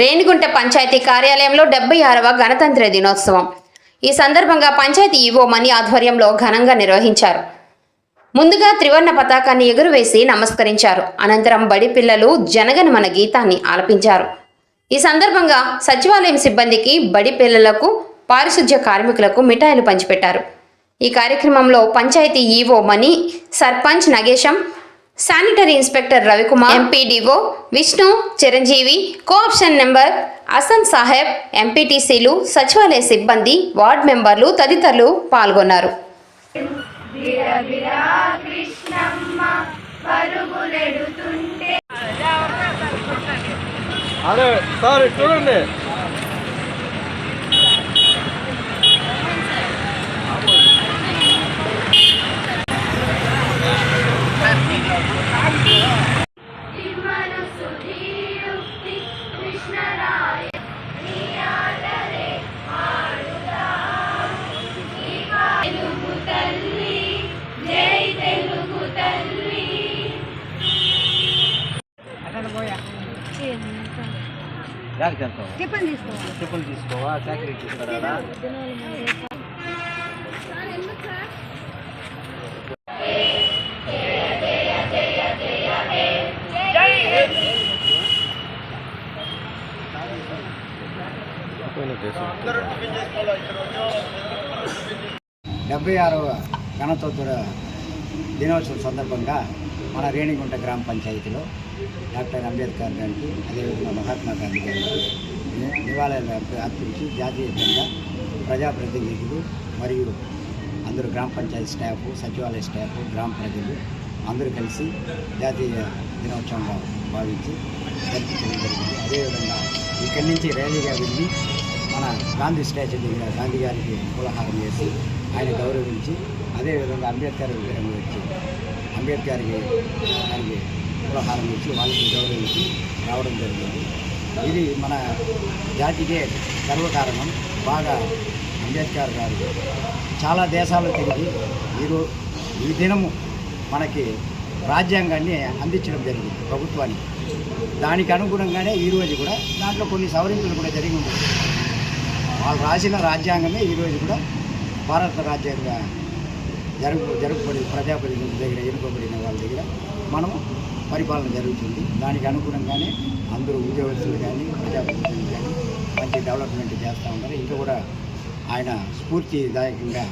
రేణిగుంట పంచాయతీ కార్యాలయంలో డెబ్బై ఆరవ గణతంత్ర దినోత్సవం. ఈ సందర్భంగా పంచాయతీ ఈవో మణి ఆధ్వర్యంలో ఘనంగా నిర్వహించారు. ముందుగా త్రివర్ణ పతాకాన్ని ఎగురవేసి నమస్కరించారు. అనంతరం బడి పిల్లలు జనగణమన గీతాన్ని ఆలపించారు. ఈ సందర్భంగా సచివాలయం సిబ్బందికి బడి పిల్లలకు పారిశుధ్య కార్మికులకు మిఠాయిలు పంచిపెట్టారు. ఈ కార్యక్రమంలో panchayat EO Mani sarpanch Nagesham sanitary inspector Ravikumar MPDO Vishnu Chiranjeevi cooption number Ahsan Saheb ఎంపీటీసీలు సచివాలయ సిబ్బంది వార్డు మెంబర్లు తదితరులు పాల్గొన్నారు. అదే సార్ చూడండి. యాడికి వెళ్తావు టిఫిన్ తీసుకోవాలి. తీసుకోవా? తీసుకురాడా? డెబ్బై ఆరవ గణతంత్ర దినోత్సవం సందర్భంగా మన రేణిగుంట గ్రామ పంచాయతీలో డాక్టర్ అంబేద్కర్ గారికి అదేవిధంగా మహాత్మా గాంధీ గారికి ని- నివాళులు అర్పించి జాతీయ జెండా ప్రజాప్రతినిధులు మరియు అందరూ గ్రామ పంచాయతీ స్టాఫ్ సచివాలయ స్టాఫ్ గ్రామ ప్రజలు అందరూ కలిసి జాతీయ దినోత్సవంగా భావించి జరిపించడం జరిగింది. అదేవిధంగా ఇక్కడి నుంచి ర్యాలీగా వెళ్ళి మన గాంధీ స్టాచ్యూ దగ్గర గాంధీ గారికి పూలహారం చేసి ఆయన గౌరవించి అదేవిధంగా అంబేద్కర్ విగ్రహం వచ్చి అంబేద్కర్కి దానికి పులహారం ఇచ్చి వాళ్ళకి గౌరవించి రావడం జరిగింది. ఇది మన జాతికే గర్వకారణం. బాగా అంబేద్కర్ గారు చాలా దేశాలు తిరిగి ఈరో ఈ దినము మనకి రాజ్యాంగాన్ని అందించడం జరిగింది ప్రభుత్వానికి. దానికి అనుగుణంగానే ఈరోజు కూడా దాంట్లో కొన్ని సవరింపులు కూడా జరిగి ఉన్నాయి. వాళ్ళు రాసిన రాజ్యాంగమే ఈరోజు కూడా భారత రాజ్యాంగ జరుపు జరుపుబడి ప్రజాప్రతినిధుల దగ్గర ఎన్నుకోబడిన వాళ్ళ దగ్గర మనము పరిపాలన జరుగుతుంది. దానికి అనుగుణంగానే అందరూ ఉద్యోగస్తులు కానీ ప్రజాప్రతినిధులు కానీ మంచి డెవలప్మెంట్ చేస్తూ ఉన్నారు. ఇంకా కూడా ఆయన స్ఫూర్తిదాయకంగా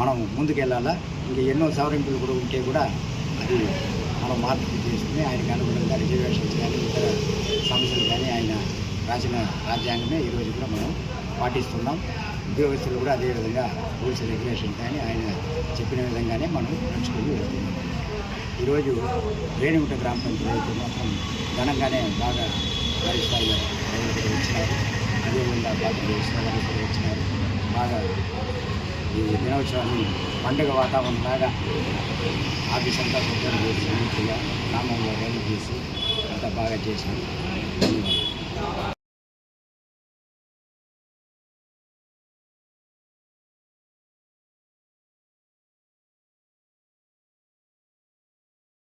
మనం ముందుకెళ్ళాలా? ఇంకా ఎన్నో సవరింపులు కూడా ఉంటే కూడా అది మనం మార్పు చేసుకుని ఆయనకు అనుగుణంగా రిజర్వేషన్స్ కానీ ఇతర సమస్యలు కానీ ఆయన రాసిన రాజ్యాంగమే ఈరోజు కూడా మనం పాటిస్తున్నాం. ఉద్యోగస్తులు కూడా అదేవిధంగా రూల్స్ రెగ్యులేషన్ కానీ ఆయన చెప్పిన విధంగానే మనం నడుచుకుని వెళ్తున్నాం. ఈరోజు రేణిగుంట గ్రామ పంచాయతీ మాత్రం ఘనంగానే బాగా భారీస్థాయిలో వచ్చినారు. అదేవిధంగా బాగా చేసిన వచ్చినారు. బాగా ఈ దినోత్సవాన్ని పండుగ వాతావరణం లాగా ఆఫీస్ అంతా సిద్ధం చేసి గ్రామంలో రైలు చేసి అంతా బాగా చేసినారు.